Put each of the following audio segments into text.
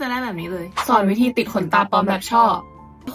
จะได้แบบนี้เลย สอนวิธีติดขนตาปลอมแบบช่อ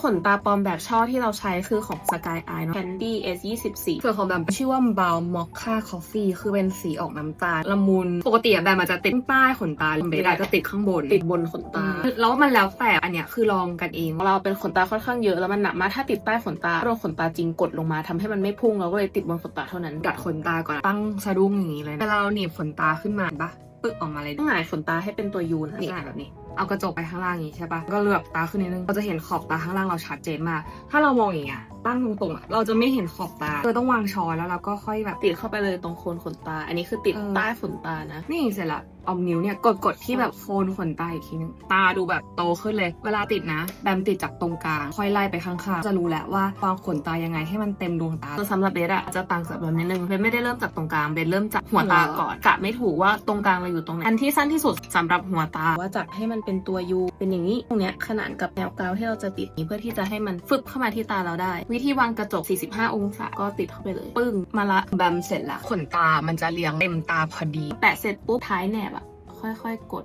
ขนตาปลอมแบบช่อที่เราใช้คือของ Sky Eye เนอะ Candy S 2 4ส่วนของแบบชื่อว่า Brow Mocha Coffee คือเป็นสีออกน้ำตาลละมุน ปกติแบบมันจะติดใต้ขนตาเบสอะจะติดข้างบน ติดบนขนตา แล้วมันแล้วแต่อันเนี้ยคือลองกันเอง เราเป็นขนตาค่อนข้างเยอะแล้วมันหนักมากถ้าติดใต้ขนตาโดนขนตาจริงกดลงมาทำให้มันไม่พุ่งเราก็เลยติดบนขนตาเท่านั้นดัดขนตาก่อนตั้งสะดุ้งอย่างนี้เลยนะเวลาเราหนีบขนตาขึ้นมาปะปึ๊กออกมาเลยต้องหงายขนตาให้เป็นตัวยูนะนี่แบบนี้ เอากระจกไปข้างล่างอย่างนี้ใช่ปะก็เลือกตาขึ้นนิดนึงเราจะเห็นขอบตาข้างล่างเราชัดเจนมาก ถ้าเรามองอย่างเงี้ยตั้งตรงๆอะเราจะไม่เห็นขอบตาเราต้องวางช้อนแล้วเราก็ค่อยแบบติดเข้าไปเลยตรงโคนขนตา อันนี้คือติดเออใต้ขนตานะ นี่เสร็จละเอานิ้วเนี่ยกดกดๆที่แบบโคนขนตาอีกทีนึง ตาดูแบบโตขึ้นเลย เวลาติดนะ แบมติดจากตรงกลาง ค่อยไล่ไปข้างๆ จะรู้แหละว่าวางขนตายังไงให้มันเต็มดวงตาคือสำหรับเบสอะจะต่างจากแบบนิดนึงเบสไม่ได้เริ่มจากตรงกลางเบสเริ่มจากหัวตาก่อนกะไม่ถูกว่าตรงกลางเราอยู่ตรงไหนอันที่สั้นที่สุดสำหรับหัวตาว่าจับให้มันเป็นตัวยูเป็นอย่างนี้ ตรงเนี้ยขนานกับแนวกราวที่เราจะติดนี้เพื่อที่จะให้มันฟึบเข้ามาที่ตาเราได้ วิธีวางกระจก 45 องศาก็ติดเข้าไปเลย ปึ้ง มาละแบมเสร็จละขนตามันจะเรียงเต็มตาพอดี แปะเสร็จปุ๊บท้ายแหนบอะค่อยๆ กด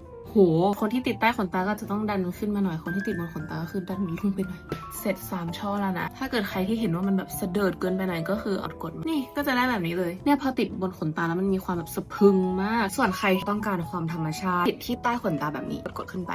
คนที่ติดใต้ขนตาก็จะต้องดันขึ้นมาหน่อย คนที่ติดบนขนตาก็คือดันมันลงไปหน่อย เสร็จสามช่อแล้วนะ ถ้าเกิดใครที่เห็นว่ามันแบบเสดิร์ดเกินไปหน่อยก็คืออดกด นี่ก็จะได้แบบนี้เลย เนี่ยพอติดบนขนตาแล้วมันมีความแบบสะพึงมาก ส่วนใครต้องการความธรรมชาติติดที่ใต้ขนตาแบบนี้กดขึ้นไป